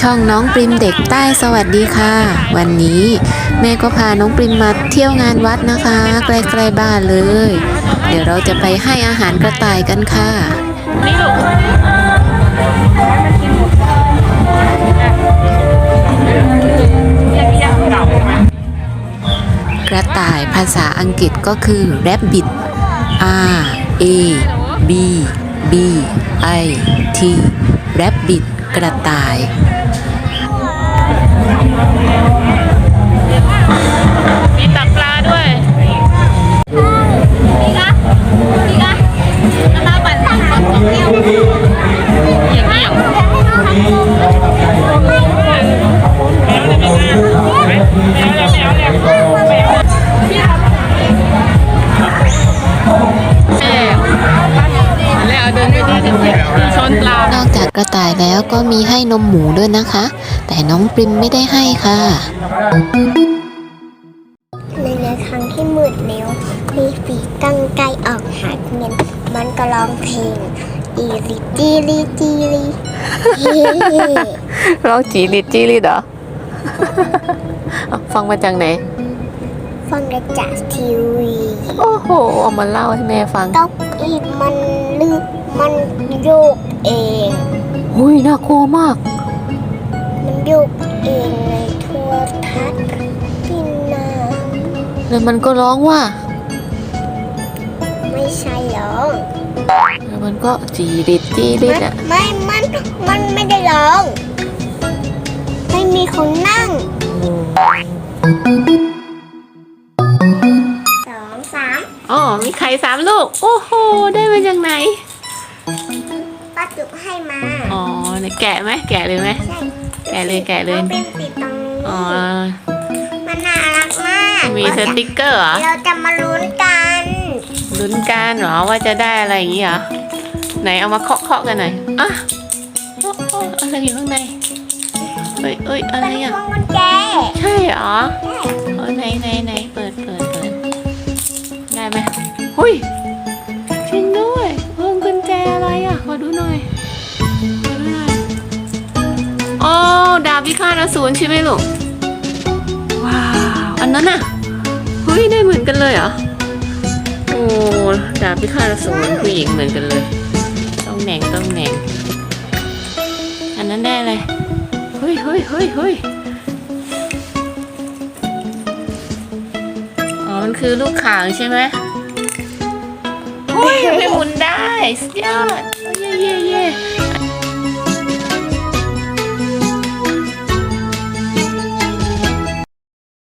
ช่องน้องปริมเด็กใต้สวัสดีค่ะ วันนี้แม่ก็พาน้องปริมมาเที่ยวงานวัดนะคะใกล้ๆบ้านเลย เดี๋ยวเราจะไปให้อาหารกระต่ายกันค่ะนี่ลูกกระต่ายภาษาอังกฤษก็คือ rabbit R A B B I T rabbit กระต่าย แล้วเดินไปดีๆชนปลานอกจากกระต่ายแล้วก็มีให้นมหมูด้วยนะคะ แต่น้องปริมไม่ได้ให้ค่ะ ในในครั้งที่มืดแล้วมีปีกตั้งใกล้ออกหาเงินมันก็ร้องเพลงอีริจีริจีริเราจีริดจีริดเหรอ ฟังมาจากไหน ฟังได้จากทีวี โอ้โห เอามาเล่าให้แม่ฟังเก้าอี้มันลึกมันโยกเอง หุยน่ากลัวมาก มันโยกเองในโทั่วทัศน์พี่นาแล้วมันก็ร้องว่า ไม่ใช่หรอกแล้วมันก็จีริดจีริดมันอะ ไม่มันมันไม่ได้ร้อง ไม่มีคนนั่ง สามลูก โอ้โห ได้มาจากไหน ป้าจุกให้มา อ๋อไหนแกะไหมแกะเลยไหม ใช่แกะเลยแกะเลยมันเป็นติดตรงนี้อ๋อ มันน่ารักมากมีสติกเกอร์เหรอ เราจะมาลุ้นกันลุ้นกันเหรอว่าจะได้อะไรอย่างงี้เหรอ ไหนเอามาเคาะเคาะกันหน่อยอะโอ้โอ้อะไรอยู่ข้างในเอ้ยเอ้ยอะไรเป็นอะ พวงกุญแจใช่เหรอเออไหนไหนไหน หมหุยจริงด้วยพวงกุญแจอะไรอะ ขอดูหน่อย ขอดูหน่อยอ๋อดาบพิฆาตอสูรใช่ไหมลูก ว้าว อันนั้นน่ะเฮ้ยได้เหมือนกันเลยเหรอ โอ้ดาบพิฆาตอสูรผู้หญิงเหมือนกันเลย ต้องแหน่งต้องแหน่ง อันนั้นได้อะไรเฮ้ยเฮ้ยเฮ้ยเฮ้ยอ๋อ มันคือลูกข่างใช่ไหม เฮ้ยไม่หมุนได้สุดยอดเย่เย่เย่